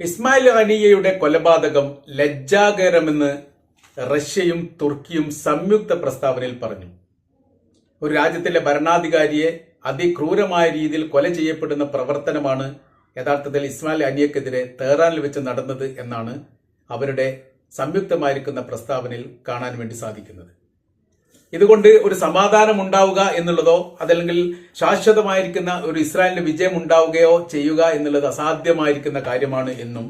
ഇസ്മായിൽ അനിയയുടെ കൊലപാതകം ലജ്ജാകരമെന്ന് റഷ്യയും തുർക്കിയും സംയുക്ത പ്രസ്താവനയിൽ പറഞ്ഞു. ഒരു രാജ്യത്തിലെ ഭരണാധികാരിയെ അതിക്രൂരമായ രീതിയിൽ കൊല ചെയ്യപ്പെടുന്ന പ്രവർത്തനമാണ് യഥാർത്ഥത്തിൽ ഇസ്മായിൽ അനിയക്കെതിരെ തെഹ്റാനിൽ വെച്ച് നടന്നത് എന്നാണ് അവരുടെ സംയുക്തമായിരിക്കുന്ന പ്രസ്താവനയിൽ കാണാൻ വേണ്ടി സാധിക്കുന്നത്. ഇതുകൊണ്ട് ഒരു സമാധാനം ഉണ്ടാവുക എന്നുള്ളതോ അതല്ലെങ്കിൽ ശാശ്വതമായിരിക്കുന്ന ഒരു ഇസ്രായേലിന്റെ വിജയം ഉണ്ടാവുകയോ ചെയ്യുക എന്നുള്ളത് അസാധ്യമായിരിക്കുന്ന കാര്യമാണ് എന്നും.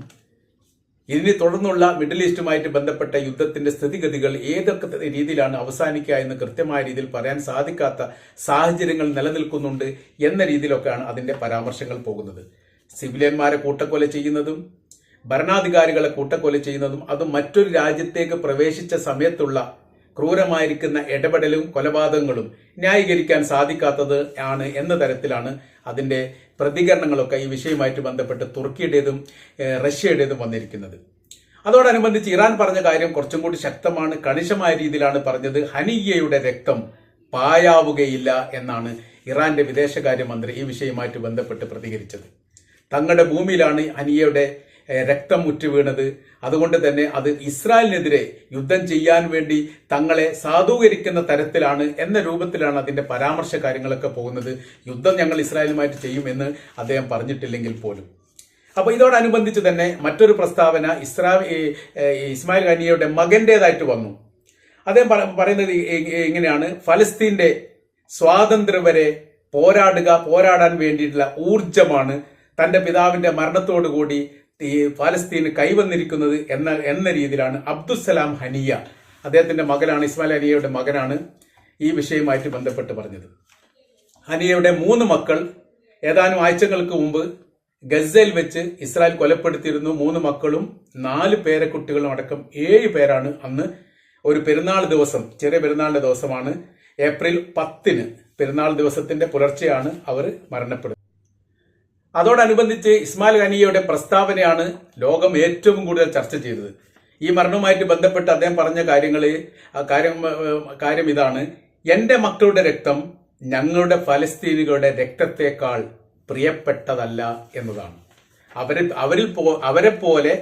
ഇതിനെ തുടർന്നുള്ള മിഡിൽ ഈസ്റ്റുമായിട്ട് ബന്ധപ്പെട്ട യുദ്ധത്തിന്റെ സ്ഥിതിഗതികൾ ഏതൊക്കെ രീതിയിലാണ് അവസാനിക്കുക എന്ന് കൃത്യമായ രീതിയിൽ പറയാൻ സാധിക്കാത്ത സാഹചര്യങ്ങൾ നിലനിൽക്കുന്നുണ്ട് എന്ന രീതിയിലൊക്കെയാണ് അതിന്റെ പരാമർശങ്ങൾ പോകുന്നത്. സിവിലിയന്മാരെ കൂട്ടക്കൊല ചെയ്യുന്നതും ഭരണാധികാരികളെ കൂട്ടക്കൊല ചെയ്യുന്നതും അതും മറ്റൊരു രാജ്യത്തേക്ക് പ്രവേശിച്ച സമയത്തുള്ള ക്രൂരമായിരിക്കുന്ന ഇടപെടലും കൊലപാതകങ്ങളും ന്യായീകരിക്കാൻ സാധിക്കാത്തത് ആണ് എന്ന തരത്തിലാണ് അതിന്റെ പ്രതികരണങ്ങളൊക്കെ ഈ വിഷയവുമായിട്ട് ബന്ധപ്പെട്ട് തുർക്കിയുടേതും റഷ്യയുടേതും വന്നിരിക്കുന്നത്. അതോടനുബന്ധിച്ച് ഇറാൻ പറഞ്ഞ കാര്യം കുറച്ചും കൂടി ശക്തമാണ് കണിശമായ രീതിയിലാണ് പറഞ്ഞത്. ഹനിയയുടെ രക്തം പായാവുകയില്ല എന്നാണ് ഇറാന്റെ വിദേശകാര്യമന്ത്രി ഈ വിഷയവുമായിട്ട് ബന്ധപ്പെട്ട് പ്രതികരിച്ചത്. തങ്ങളുടെ ഭൂമിയിലാണ് ഹനിയയുടെ രക്തം മുറ്റി വീണത്. അതുകൊണ്ട് തന്നെ അത് ഇസ്രായേലിനെതിരെ യുദ്ധം ചെയ്യാൻ വേണ്ടി തങ്ങളെ സാധൂകരിക്കുന്ന തരത്തിലാണ് എന്ന രൂപത്തിലാണ് അതിന്റെ പരാമർശ കാര്യങ്ങളൊക്കെ പോകുന്നത്. യുദ്ധം ഞങ്ങൾ ഇസ്രായേലുമായിട്ട് ചെയ്യുമെന്ന് അദ്ദേഹം പറഞ്ഞിട്ടില്ലെങ്കിൽ പോലും. അപ്പോൾ ഇതോടനുബന്ധിച്ച് തന്നെ മറ്റൊരു പ്രസ്താവന ഇസ്രാ ഇസ്മായിൽ ഖനിയയുടെ മകന്റേതായിട്ട് വന്നു. അദ്ദേഹം പറയുന്നത് ഇങ്ങനെയാണ്. ഫലസ്തീന്റെ സ്വാതന്ത്ര്യം വരെ പോരാടുക പോരാടാൻ വേണ്ടിയിട്ടുള്ള ഊർജമാണ് തന്റെ പിതാവിന്റെ മരണത്തോടുകൂടി ഈ ഫലസ്തീന് കൈവന്നിരിക്കുന്നത് എന്ന എന്ന രീതിയിലാണ് അബ്ദുസലാം ഹനിയ. അദ്ദേഹത്തിന്റെ മകനാണ് ഇസ്മായിൽ ഹനിയയുടെ മകനാണ് ഈ വിഷയവുമായിട്ട് ബന്ധപ്പെട്ട് പറഞ്ഞത്. ഹനിയയുടെ മൂന്ന് മക്കൾ ഏതാനും ആഴ്ചകൾക്ക് മുമ്പ് ഗസയിൽ വെച്ച് ഇസ്രായേൽ കൊലപ്പെടുത്തിയിരുന്നു. മൂന്ന് മക്കളും നാല് പേരക്കുട്ടികളും അടക്കം ഏഴ് പേരാണ് അന്ന് ഒരു പെരുന്നാൾ ദിവസം ചെറിയ പെരുന്നാളിന്റെ ദിവസമാണ്. ഏപ്രിൽ പത്തിന് പെരുന്നാൾ ദിവസത്തിന്റെ പുലർച്ചെയാണ് അവർ മരണപ്പെടുന്നത്. അതോടനുബന്ധിച്ച് ഇസ്മായിൽ ഖനിയയുടെ പ്രസ്താവനയാണ് ലോകം ഏറ്റവും കൂടുതൽ ചർച്ച ചെയ്തത്. ഈ മരണവുമായിട്ട് ബന്ധപ്പെട്ട് അദ്ദേഹം പറഞ്ഞ കാര്യങ്ങൾ കാര്യം കാര്യം ഇതാണ്. എന്റെ മക്കളുടെ രക്തം ഞങ്ങളുടെ ഫലസ്തീനികളുടെ രക്തത്തെക്കാൾ പ്രിയപ്പെട്ടതല്ല എന്നതാണ്. അവരെ അവരിൽ പോ അവരെ പോലെ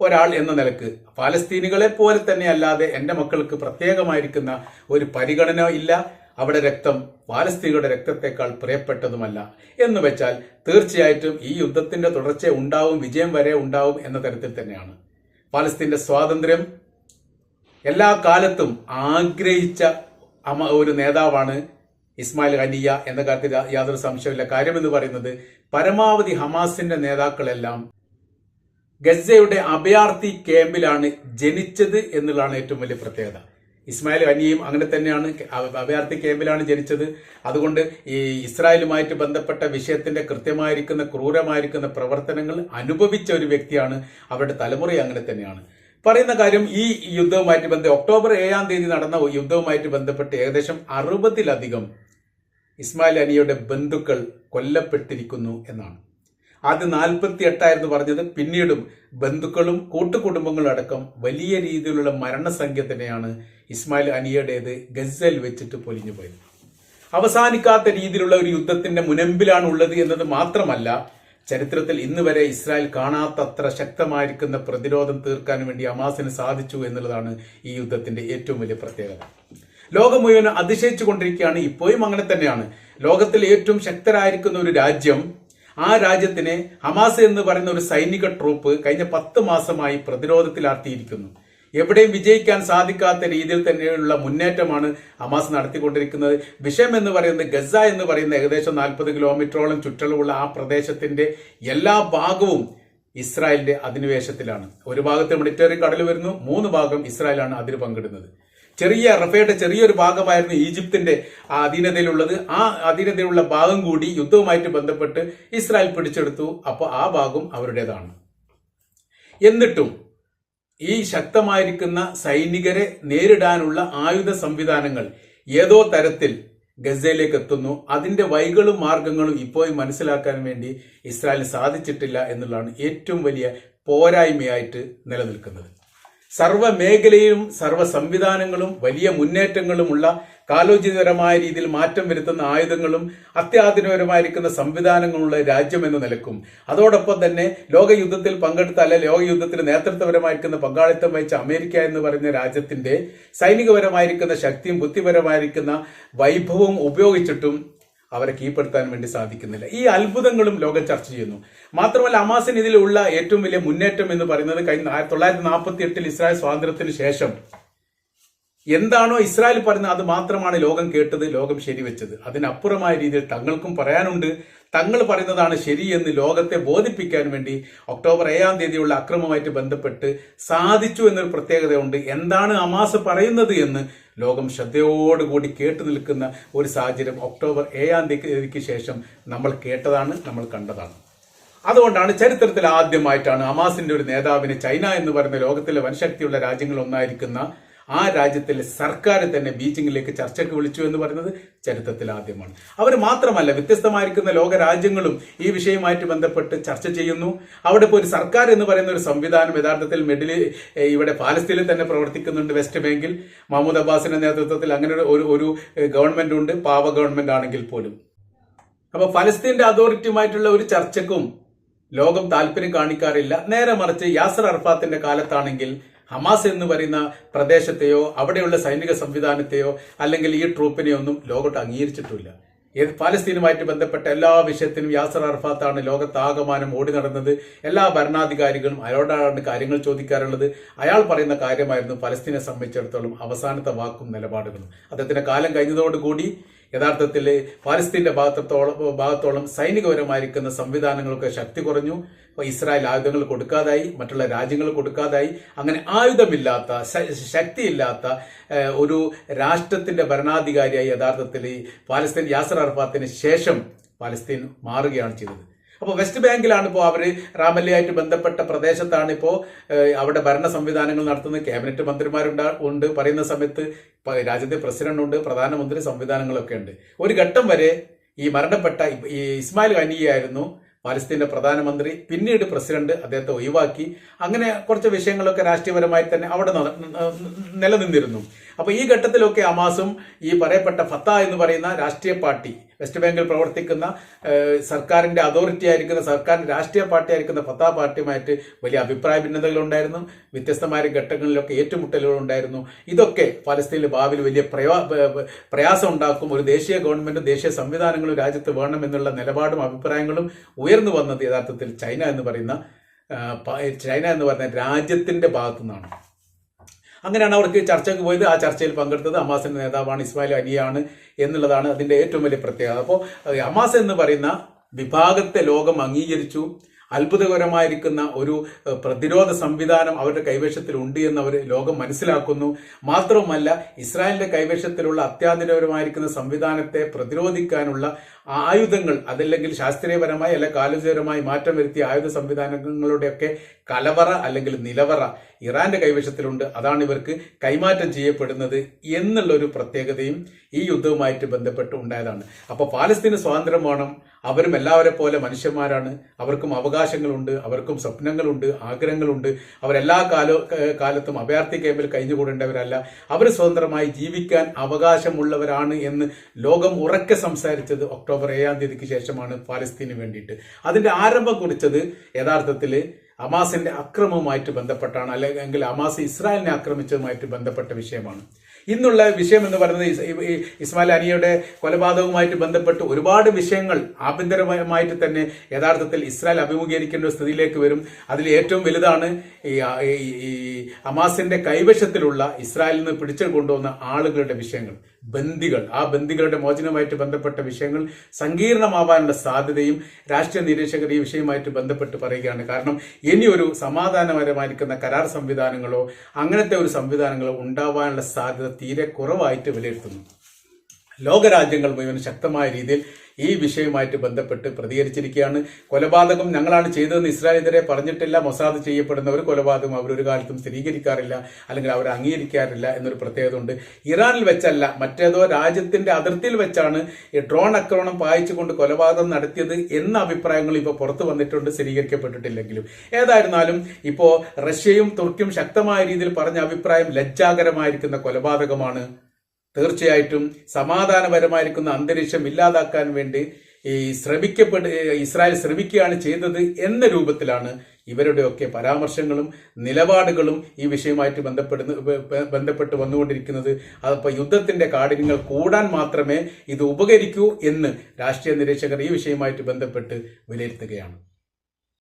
ഒരാൾ എന്ന നിലയ്ക്ക്. ഫലസ്തീനികളെ പോലെ തന്നെ അല്ലാതെ എന്റെ മക്കൾക്ക് പ്രത്യേകമായിരിക്കുന്ന ഒരു പരിഗണന ഇല്ല. അവിടെ രക്തം പാലസ്തീനയുടെ രക്തത്തെക്കാൾ പ്രിയപ്പെട്ടതുമല്ല. എന്ന് വെച്ചാൽ തീർച്ചയായിട്ടും ഈ യുദ്ധത്തിന്റെ തുടർച്ച ഉണ്ടാവും വിജയം വരെ ഉണ്ടാവും എന്ന തരത്തിൽ തന്നെയാണ്. പാലസ്തീന്റെ സ്വാതന്ത്ര്യം എല്ലാ കാലത്തും ആഗ്രഹിച്ച ഒരു നേതാവാണ് ഇസ്മായിൽ ഹനിയ എന്ന കാര്യത്തിൽ യാതൊരു സംശയമില്ല കാര്യമെന്ന് പറയുന്നത് പരമാവധി ഹമാസിന്റെ നേതാക്കളെല്ലാം ഗസയുടെ അഭയാർത്ഥി ക്യാമ്പിലാണ് ജനിച്ചത് എന്നുള്ളതാണ് ഏറ്റവും വലിയ പ്രത്യേകത. ഇസ്മായിൽ ഹനിയും അങ്ങനെ തന്നെയാണ് അഭ- അഭയാർത്ഥി ക്യാമ്പിലാണ് ജനിച്ചത്. അതുകൊണ്ട് ഈ ഇസ്രായേലുമായിട്ട് ബന്ധപ്പെട്ട വിഷയത്തിന്റെ കൃത്യമായിരിക്കുന്ന ക്രൂരമായിരിക്കുന്ന പ്രവർത്തനങ്ങൾ അനുഭവിച്ച ഒരു വ്യക്തിയാണ് അവരുടെ തലമുറ അങ്ങനെ തന്നെയാണ്. പറയുന്ന കാര്യം ഈ യുദ്ധവുമായിട്ട് ബന്ധ ഒക്ടോബർ ഏഴാം തീയതി നടന്ന യുദ്ധവുമായിട്ട് ബന്ധപ്പെട്ട് ഏകദേശം അറുപതിലധികം ഇസ്മായിൽ അനിയുടെ ബന്ധുക്കൾ കൊല്ലപ്പെട്ടിരിക്കുന്നു എന്നാണ്. ആദ്യം നാൽപ്പത്തി എട്ടായിരുന്നു പറഞ്ഞത്. പിന്നീടും ബന്ധുക്കളും കൂട്ടുകുടുംബങ്ങളും അടക്കം വലിയ രീതിയിലുള്ള മരണസംഖ്യ തന്നെയാണ് ഇസ്മായിൽ അനിയുടേത് ഗസൽ വെച്ചിട്ട് പൊലിഞ്ഞു പോയത്. അവസാനിക്കാത്ത രീതിയിലുള്ള ഒരു യുദ്ധത്തിന്റെ മുനമ്പിലാണ് ഉള്ളത് എന്നത് മാത്രമല്ല ചരിത്രത്തിൽ ഇന്ന് വരെ ഇസ്രായേൽ കാണാത്തത്ര ശക്തമായിരിക്കുന്ന പ്രതിരോധം തീർക്കാൻ വേണ്ടി അമാസിന് സാധിച്ചു എന്നുള്ളതാണ് ഈ യുദ്ധത്തിന്റെ ഏറ്റവും വലിയ പ്രത്യേകത. ലോകം മുഴുവൻ അതിശയിച്ചു കൊണ്ടിരിക്കുകയാണ് ഇപ്പോഴും അങ്ങനെ തന്നെയാണ്. ലോകത്തിൽ ഏറ്റവും ശക്തരായിരിക്കുന്ന ഒരു രാജ്യം ആ രാജ്യത്തിനെ ഹമാസ് എന്ന് പറയുന്ന ഒരു സൈനിക ട്രൂപ്പ് കഴിഞ്ഞ പത്ത് മാസമായി പ്രതിരോധത്തിലാർത്തിയിരിക്കുന്നു. എവിടെയും വിജയിക്കാൻ സാധിക്കാത്ത രീതിയിൽ തന്നെയുള്ള മുന്നേറ്റമാണ് ഹമാസ് നടത്തിക്കൊണ്ടിരിക്കുന്നത്. വിഷയം എന്ന് പറയുന്നത് ഗസ എന്ന് പറയുന്ന ഏകദേശം നാൽപ്പത് കിലോമീറ്ററോളം ചുറ്റളവുള്ള ആ പ്രദേശത്തിന്റെ എല്ലാ ഭാഗവും ഇസ്രായേലിന്റെ അധിനിവേശത്തിലാണ്. ഒരു ഭാഗത്ത് മെഡിറ്ററേനിയൻ കടൽ വരുന്നു മൂന്ന് ഭാഗം ഇസ്രായേലാണ് അതിൽ പങ്കിടുന്നത്. ചെറിയ റഫയുടെ ചെറിയൊരു ഭാഗമായിരുന്നു ഈജിപ്തിന്റെ അധീനതയിലുള്ളത് ആ അധീനതയിലുള്ള ഭാഗം കൂടി യുദ്ധവുമായിട്ട് ബന്ധപ്പെട്ട് ഇസ്രായേൽ പിടിച്ചെടുത്തു. അപ്പോൾ ആ ഭാഗം അവരുടേതാണ്. എന്നിട്ടും ഈ ശക്തമായിരിക്കുന്ന സൈനികരെ നേരിടാനുള്ള ആയുധ സംവിധാനങ്ങൾ ഏതോ തരത്തിൽ ഗസയിലേക്ക് എത്തുന്നു. അതിന്റെ വൈകളും മാർഗങ്ങളും ഇപ്പോഴും മനസ്സിലാക്കാൻ വേണ്ടി ഇസ്രായേലിന് സാധിച്ചിട്ടില്ല എന്നുള്ളതാണ് ഏറ്റവും വലിയ പോരായ്മയായിട്ട് നിലനിൽക്കുന്നത്. സർവ മേഖലയിലും സർവ സംവിധാനങ്ങളും വലിയ മുന്നേറ്റങ്ങളുമുള്ള കാലോചിതപരമായ രീതിയിൽ മാറ്റം വരുത്തുന്ന ആയുധങ്ങളും അത്യാധുനികപരമായിരിക്കുന്ന സംവിധാനങ്ങളുള്ള രാജ്യം എന്ന നിലക്കും. അതോടൊപ്പം തന്നെ ലോകയുദ്ധത്തിൽ പങ്കെടുത്ത അല്ലെ ലോകയുദ്ധത്തിന് നേതൃത്വപരമായിരിക്കുന്ന പങ്കാളിത്തം വഹിച്ച അമേരിക്ക എന്ന് പറയുന്ന രാജ്യത്തിന്റെ സൈനികപരമായിരിക്കുന്ന ശക്തിയും ബുദ്ധിപരമായിരിക്കുന്ന വൈഭവവും ഉപയോഗിച്ചിട്ടും അവരെ കീഴ്പ്പെടുത്താൻ വേണ്ടി സാധിക്കുന്നില്ല. ഈ അത്ഭുതങ്ങളും ലോകം ചർച്ച ചെയ്യുന്നു. മാത്രമല്ല അമാസിന് ഇതിലുള്ള ഏറ്റവും വലിയ മുന്നേറ്റം എന്ന് പറയുന്നത് കഴിഞ്ഞ ആയിരത്തി തൊള്ളായിരത്തി നാൽപ്പത്തി എട്ടിൽ ഇസ്രായേൽ സ്വാതന്ത്ര്യത്തിന് ശേഷം. എന്താണോ ഇസ്രായേൽ പറയുന്നത് അത് മാത്രമാണ് ലോകം കേട്ടത് ലോകം ശരിവെച്ചത്. അതിനപ്പുറമായ രീതിയിൽ തങ്ങൾക്കും പറയാനുണ്ട്. തങ്ങൾ പറയുന്നതാണ് ശരിയെന്ന് ലോകത്തെ ബോധിപ്പിക്കാൻ വേണ്ടി ഒക്ടോബർ ഏഴാം തീയതിയുള്ള അക്രമവുമായിട്ട് ബന്ധപ്പെട്ട് സാധിച്ചു എന്നൊരു പ്രത്യേകതയുണ്ട്. എന്താണ് അമാസ് പറയുന്നത് എന്ന് ലോകം ശ്രദ്ധയോടുകൂടി കേട്ടു നിൽക്കുന്ന ഒരു സാഹചര്യം ഒക്ടോബർ ഏഴാം തീയതിക്ക് ശേഷം നമ്മൾ കേട്ടതാണ് നമ്മൾ കണ്ടതാണ്. അതുകൊണ്ടാണ് ചരിത്രത്തിൽ ആദ്യമായിട്ടാണ് ഹമാസിന്റെ ഒരു നേതാവിനെ ചൈന എന്ന് പറയുന്ന ലോകത്തിലെ വൻശക്തിയുള്ള രാജ്യങ്ങൾ ഒന്നായിരിക്കുന്ന ആ രാജ്യത്തിലെ സർക്കാർ തന്നെ ബീജിംഗിലേക്ക് ചർച്ചയ്ക്ക് വിളിച്ചു എന്ന് പറയുന്നത് ചരിത്രത്തിൽ ആദ്യമാണ്. അവർ മാത്രമല്ല വ്യത്യസ്തമായിരിക്കുന്ന ലോക രാജ്യങ്ങളും ഈ വിഷയവുമായിട്ട് ബന്ധപ്പെട്ട് ചർച്ച ചെയ്യുന്നു. അവിടെ ഇപ്പോൾ ഒരു സർക്കാർ എന്ന് പറയുന്ന ഒരു സംവിധാനം യഥാർത്ഥത്തിൽ മിഡിൽ ഇവിടെ പാലസ്തീനിൽ തന്നെ പ്രവർത്തിക്കുന്നുണ്ട് വെസ്റ്റ് ബാങ്കിൽ. മഹമ്മൂദ് അബ്ബാസിന്റെ നേതൃത്വത്തിൽ അങ്ങനെ ഒരു- ഒരു ഗവൺമെന്റ് ഉണ്ട് പാവ ഗവൺമെന്റ് ആണെങ്കിൽ പോലും. അപ്പൊ ഫലസ്തീന്റെ അതോറിറ്റിയുമായിട്ടുള്ള ഒരു ചർച്ചക്കും ലോകം താല്പര്യം കാണിക്കാറില്ല. നേരെ മറിച്ച് യാസർ അർഫാത്തിന്റെ കാലത്താണെങ്കിൽ ഹമാസ് എന്ന് പറയുന്ന പ്രദേശത്തെയോ അവിടെയുള്ള സൈനിക സംവിധാനത്തെയോ അല്ലെങ്കിൽ ഈ ട്രൂപ്പിനെയോ ഒന്നും ലോകത്ത് അംഗീകരിച്ചിട്ടില്ല. ഏത് പാലസ്തീനുമായിട്ട് ബന്ധപ്പെട്ട എല്ലാ വിഷയത്തിനും യാസർ അർഫാത്താണ് ലോകത്താകമാനം ഓടി നടന്നത്. എല്ലാ ഭരണാധികാരികളും അയാളോടാണ് കാര്യങ്ങൾ ചോദിക്കാറുള്ളത്. അയാൾ പറയുന്ന കാര്യമായിരുന്നു പലസ്തീനെ സംബന്ധിച്ചിടത്തോളം അവസാനത്തെ വാക്കും നിലപാടുകളും. അദ്ദേഹത്തിന്റെ കാലം കഴിഞ്ഞതോടുകൂടി യഥാർത്ഥത്തിൽ പാലസ്തീന്റെ ഭാഗത്തോളം ഭാഗത്തോളം സൈനികപരമായിരിക്കുന്ന സംവിധാനങ്ങളൊക്കെ ശക്തി കുറഞ്ഞു. ഇസ്രായേൽ ആയുധങ്ങൾ കൊടുക്കാതായി മറ്റുള്ള രാജ്യങ്ങൾ കൊടുക്കാതായി. അങ്ങനെ ആയുധമില്ലാത്ത ശക്തിയില്ലാത്ത ഒരു രാഷ്ട്രത്തിന്റെ ഭരണാധികാരിയായി യഥാർത്ഥത്തിൽ പാലസ്തീൻ യാസർ അർഫാത്തിന് ശേഷം പാലസ്തീൻ മാറുകയാണ് ചെയ്തത്. അപ്പോൾ വെസ്റ്റ് ബാങ്കിലാണ് ഇപ്പോൾ അവർ റാമല്ലയായിട്ട് ബന്ധപ്പെട്ട പ്രദേശത്താണ് ഇപ്പോൾ അവിടെ ഭരണ സംവിധാനങ്ങൾ നടത്തുന്ന ക്യാബിനറ്റ് മന്ത്രിമാരുണ്ട് ഉണ്ട്. പറയുന്ന സമയത്ത് രാജ്യത്തെ പ്രസിഡന്റ് ഉണ്ട് പ്രധാനമന്ത്രി സംവിധാനങ്ങളൊക്കെ ഉണ്ട്. ഒരു ഘട്ടം വരെ ഈ മരണപ്പെട്ട ഈ ഇസ്മായിൽ ഖനിയായിരുന്നു പാലസ്തീന്റെ പ്രധാനമന്ത്രി പിന്നീട് പ്രസിഡന്റ് അദ്ദേഹത്തെ ഒഴിവാക്കി. അങ്ങനെ കുറച്ച് വിഷയങ്ങളൊക്കെ രാഷ്ട്രീയപരമായി തന്നെ അവിടെ നിലനിന്നിരുന്നു. അപ്പൊ ഈ ഘട്ടത്തിലൊക്കെ അമാസും ഈ പറയപ്പെട്ട ഫത്ത എന്ന് പറയുന്ന രാഷ്ട്രീയ പാർട്ടി വെസ്റ്റ് ബാങ്കിൽ പ്രവർത്തിക്കുന്ന സർക്കാരിന്റെ അതോറിറ്റി ആയിരിക്കുന്ന സർക്കാരിന്റെ രാഷ്ട്രീയ പാർട്ടി ആയിരിക്കുന്ന ഫത്ത പാർട്ടിയുമായിട്ട് വലിയ അഭിപ്രായ ഭിന്നതകൾ ഉണ്ടായിരുന്നു. വ്യത്യസ്തമായ ഘട്ടങ്ങളിലൊക്കെ ഏറ്റുമുട്ടലുകൾ ഉണ്ടായിരുന്നു. ഇതൊക്കെ പലസ്തീനിൽ ഭാവിയിൽ വലിയ പ്രയാസം ഉണ്ടാക്കും. ഒരു ദേശീയ ഗവൺമെന്റും ദേശീയ സംവിധാനങ്ങളും രാജ്യത്ത് വേണമെന്നുള്ള നിലപാടും അഭിപ്രായങ്ങളും ഉയർന്നു വന്നത് യഥാർത്ഥത്തിൽ ചൈന എന്ന് പറയുന്ന ചൈന എന്ന് പറയുന്ന രാജ്യത്തിന്റെ ഭാഗത്തു നിന്നാണ് അങ്ങനെയാണ് അവർക്ക് ചർച്ചയ്ക്ക് പോയത്. ആ ചർച്ചയിൽ പങ്കെടുത്തത് അമാസിന്റെ നേതാവാണ് ഇസ്മായിൽ അലിയാണ് എന്നുള്ളതാണ് അതിന്റെ ഏറ്റവും വലിയ പ്രത്യേകത. അപ്പോൾ അമാസ് എന്ന് പറയുന്ന വിഭാഗത്തെ ലോകം അംഗീകരിച്ചു. അത്ഭുതകരമായിരിക്കുന്ന ഒരു പ്രതിരോധ സംവിധാനം അവരുടെ കൈവശത്തിൽ ഉണ്ട് എന്ന് അവർ ലോകം മനസ്സിലാക്കുന്നു. മാത്രവുമല്ല ഇസ്രായേലിന്റെ കൈവശത്തിലുള്ള അത്യാധുനികപരമായിരിക്കുന്ന സംവിധാനത്തെ പ്രതിരോധിക്കാനുള്ള ആയുധങ്ങൾ അതല്ലെങ്കിൽ ശാസ്ത്രീയപരമായി അല്ലെ കാലുചേരമായി മാറ്റം വരുത്തിയ ആയുധ സംവിധാനങ്ങളുടെയൊക്കെ കലവറ അല്ലെങ്കിൽ നിലവറ ഇറാന്റെ കൈവശത്തിലുണ്ട്. അതാണ് ഇവർക്ക് കൈമാറ്റം ചെയ്യപ്പെടുന്നത് എന്നുള്ള ഒരു പ്രത്യേകതയും ഈ യുദ്ധവുമായിട്ട് ബന്ധപ്പെട്ട് ഉണ്ടായതാണ്. അപ്പോൾ പാലസ്തീന് സ്വാതന്ത്ര്യം വേണം. അവരും എല്ലാവരെ പോലെ മനുഷ്യന്മാരാണ്. അവർക്കും അവകാശങ്ങളുണ്ട്. അവർക്കും സ്വപ്നങ്ങളുണ്ട്. ആഗ്രഹങ്ങളുണ്ട്. അവരെല്ലാ കാലോ കാലത്തും അഭയാർത്ഥി ക്യാമ്പിൽ കഴിഞ്ഞുകൂടേണ്ടവരല്ല. അവർ സ്വതന്ത്രമായി ജീവിക്കാൻ അവകാശമുള്ളവരാണ് എന്ന് ലോകം ഉറക്കെ സംസാരിച്ചത് ഒക്ടോബർ ഏഴാം തീയതിക്ക് ശേഷമാണ് പാലസ്തീന് വേണ്ടിയിട്ട്. അതിന്റെ ആരംഭം കുറിച്ചത് യഥാർത്ഥത്തിൽ അമാസിന്റെ അക്രമവുമായിട്ട് ബന്ധപ്പെട്ടാണ് അല്ലെങ്കിൽ അമാസ് ഇസ്രായേലിനെ ആക്രമിച്ചതുമായിട്ട് ബന്ധപ്പെട്ട വിഷയമാണ്. ഇന്നുള്ള വിഷയം എന്ന് പറയുന്നത് ഇസ്മായിൽ അനിയുടെ കൊലപാതകവുമായിട്ട് ബന്ധപ്പെട്ട് ഒരുപാട് വിഷയങ്ങൾ ആഭ്യന്തരമായിട്ട് തന്നെ യഥാർത്ഥത്തിൽ ഇസ്രായേൽ അഭിമുഖീകരിക്കേണ്ട ഒരു സ്ഥിതിയിലേക്ക് വരും. അതിൽ ഏറ്റവും വലുതാണ് ഈ അമാസിന്റെ കൈവശത്തിലുള്ള ഇസ്രായേലിൽ നിന്ന് പിടിച്ചു കൊണ്ടുവന്ന ആളുകളുടെ വിഷയങ്ങൾ. ബന്ദികൾ. ആ ബന്ദികളുടെ മോചനവുമായിട്ട് ബന്ധപ്പെട്ട വിഷയങ്ങൾ സങ്കീർണമാവാനുള്ള സാധ്യതയും രാഷ്ട്രീയ നിരീക്ഷകർ ഈ വിഷയവുമായിട്ട് ബന്ധപ്പെട്ട് പറയുകയാണ്. കാരണം ഇനിയൊരു സമാധാനപരമായിരിക്കുന്ന കരാർ സംവിധാനങ്ങളോ അങ്ങനത്തെ ഒരു സംവിധാനങ്ങളോ ഉണ്ടാവാനുള്ള സാധ്യത തീരെ കുറവായിട്ട് വിലയിരുത്തുന്നു. ലോകരാജ്യങ്ങൾ മുഴുവൻ ശക്തമായ രീതിയിൽ ഈ വിഷയവുമായിട്ട് ബന്ധപ്പെട്ട് പ്രതികരിച്ചിരിക്കുകയാണ്. കൊലപാതകം ഞങ്ങളാണ് ചെയ്തതെന്ന് ഇസ്രായേലിനെതിരെ പറഞ്ഞിട്ടില്ല. മൊസാദ് ചെയ്യപ്പെടുന്ന ഒരു കൊലപാതകം അവരൊരു കാലത്തും സ്ഥിരീകരിക്കാറില്ല. അല്ലെങ്കിൽ അവർ അംഗീകരിക്കാറില്ല എന്നൊരു പ്രത്യേകത ഉണ്ട് ഇറാനിൽ വെച്ചല്ല മറ്റേതോ രാജ്യത്തിന്റെ അതിർത്തിയിൽ വെച്ചാണ് ഈ ഡ്രോൺ ആക്രമണം പായിച്ചുകൊണ്ട് കൊലപാതകം നടത്തിയത് എന്ന അഭിപ്രായങ്ങൾ ഇപ്പോൾ പുറത്തു വന്നിട്ടുണ്ട് സ്ഥിരീകരിക്കപ്പെട്ടിട്ടില്ലെങ്കിലും. ഏതായിരുന്നാലും ഇപ്പോൾ റഷ്യയും തുർക്കിയും ശക്തമായ രീതിയിൽ പറഞ്ഞ അഭിപ്രായം ലജ്ജാകരമായിരിക്കുന്ന കൊലപാതകമാണ് തീർച്ചയായിട്ടും സമാധാനപരമായിരിക്കുന്ന അന്തരീക്ഷം ഇല്ലാതാക്കാൻ വേണ്ടി ഈ ശ്രമിക്കപ്പെട്ട് ഇസ്രായേൽ ശ്രമിക്കുകയാണ് ചെയ്തത് എന്ന രൂപത്തിലാണ് ഇവരുടെയൊക്കെ പരാമർശങ്ങളും നിലപാടുകളും ഈ വിഷയമായിട്ട് ബന്ധപ്പെടുന്ന ബന്ധപ്പെട്ട് വന്നുകൊണ്ടിരിക്കുന്നത്. അതപ്പോൾ യുദ്ധത്തിന്റെ കാഠിന്യങ്ങൾ കൂടാൻ മാത്രമേ ഇത് ഉപകരിക്കൂ എന്ന് രാഷ്ട്രീയ നിരീക്ഷകർ ഈ വിഷയമായിട്ട് ബന്ധപ്പെട്ട് വിലയിരുത്തുകയാണ്.